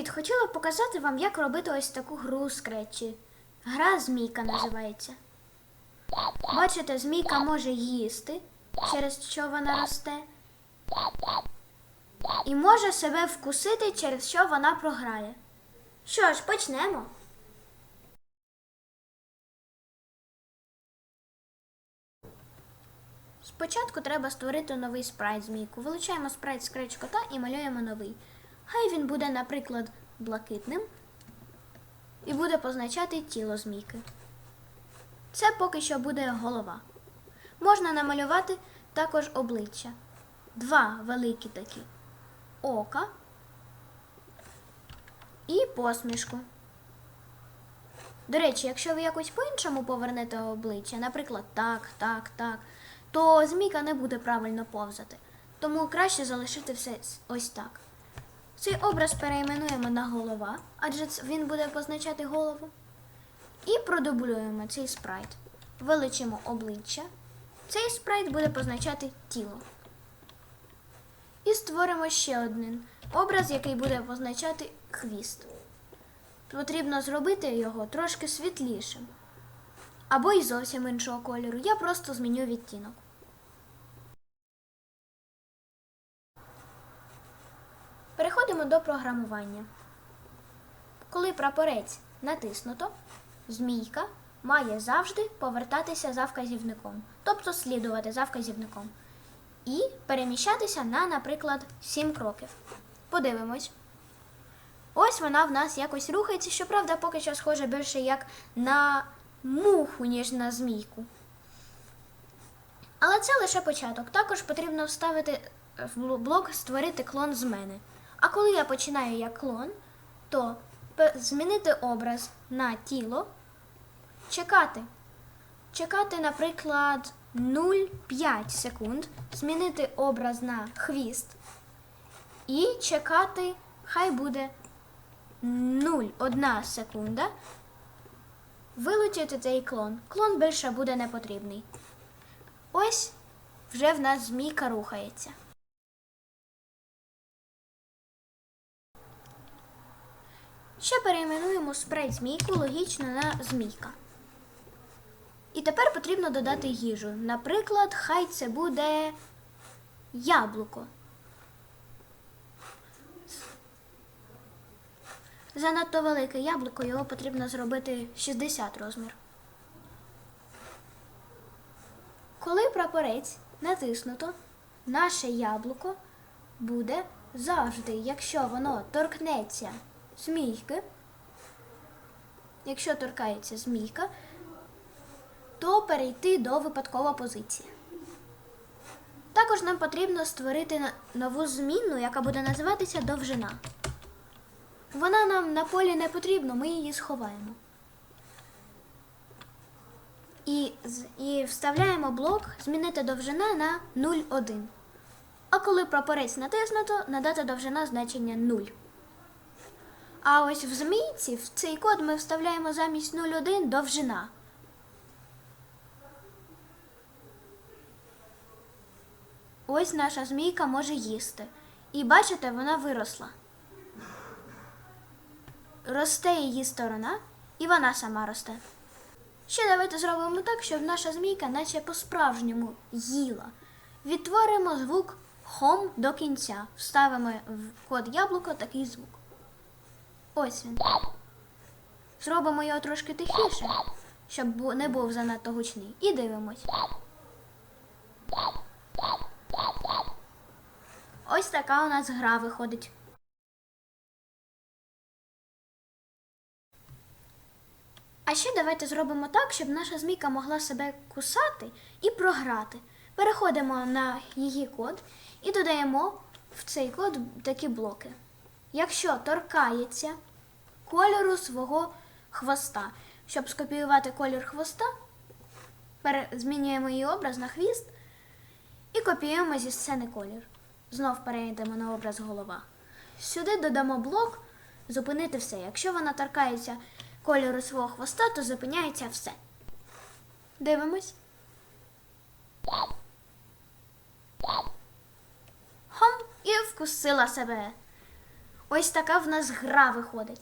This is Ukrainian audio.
Привіт! Хотіла показати вам, як робити ось таку гру скретчі. Гра змійка називається. Бачите, змійка може їсти, через що вона росте. І може себе вкусити, через що вона програє. Що ж, почнемо. Спочатку треба створити новий спрайт змійку. Вилучаємо спрайт скреч кота і малюємо новий. Хай він буде, наприклад, блакитним і буде позначати тіло змійки. Це поки що буде голова. Можна намалювати також обличчя. Два великі такі ока і посмішку. До речі, якщо ви якось по-іншому повернете обличчя, наприклад, так, так, так, то змійка не буде правильно повзати. Тому краще залишити все ось так. Цей образ перейменуємо на голова, адже він буде позначати голову. І продублюємо цей спрайт. Величимо обличчя. Цей спрайт буде позначати тіло. І створимо ще один образ, який буде позначати хвіст. Потрібно зробити його трошки світлішим. Або й зовсім іншого кольору. Я просто зміню відтінок. Переходимо до програмування. Коли прапорець натиснуто, змійка має завжди повертатися за вказівником, тобто слідувати за вказівником. І переміщатися на, наприклад, 7 кроків. Подивимось. Ось вона в нас якось рухається, щоправда, поки що схоже більше як на муху, ніж на змійку. Але це лише початок. Також потрібно вставити в блок створити клон з мене. А коли я починаю як клон, то змінити образ на тіло, чекати. Чекати, наприклад, 0,5 секунд, змінити образ на хвіст і чекати, хай буде 0,1 секунда. Вилучити цей клон. Клон більше буде не потрібний. Ось вже в нас змійка рухається. Ще перейменуємо спрайт змійку логічно на змійка. І тепер потрібно додати їжу. Наприклад, хай це буде яблуко. Занадто велике яблуко, його потрібно зробити 60 розмір. Коли прапорець натиснуто, наше яблуко буде завжди, якщо воно торкнеться змійки, якщо торкається змійка, то перейти до випадкова позиція. Також нам потрібно створити нову змінну, яка буде називатися довжина. Вона нам на полі не потрібна, ми її сховаємо. І, і вставляємо блок змінити довжина на 0,1. А коли прапорець натиснуто, надати довжина значення 0. А ось в змійці в цей код ми вставляємо замість 0,1 довжина. Ось наша змійка може їсти. І бачите, вона виросла. Росте її сторона, і вона сама росте. Ще давайте зробимо так, щоб наша змійка наче по-справжньому їла. Відтворимо звук хом до кінця. Вставимо в код яблуко такий звук. Ось він. Зробимо його трошки тихіше, щоб не був занадто гучний. І дивимось. Ось така у нас гра виходить. А ще давайте зробимо так, щоб наша змійка могла себе кусати і програти. Переходимо на її код і додаємо в цей код такі блоки. Якщо торкається кольору свого хвоста, щоб скопіювати колір хвоста, змінюємо її образ на хвіст і копіюємо зі сцени колір. Знов перейдемо на образ голова. Сюди додамо блок зупинити все. Якщо вона торкається кольору свого хвоста, то зупиняється все. Дивимось. Хом і вкусила себе. Ось така в нас гра виходить.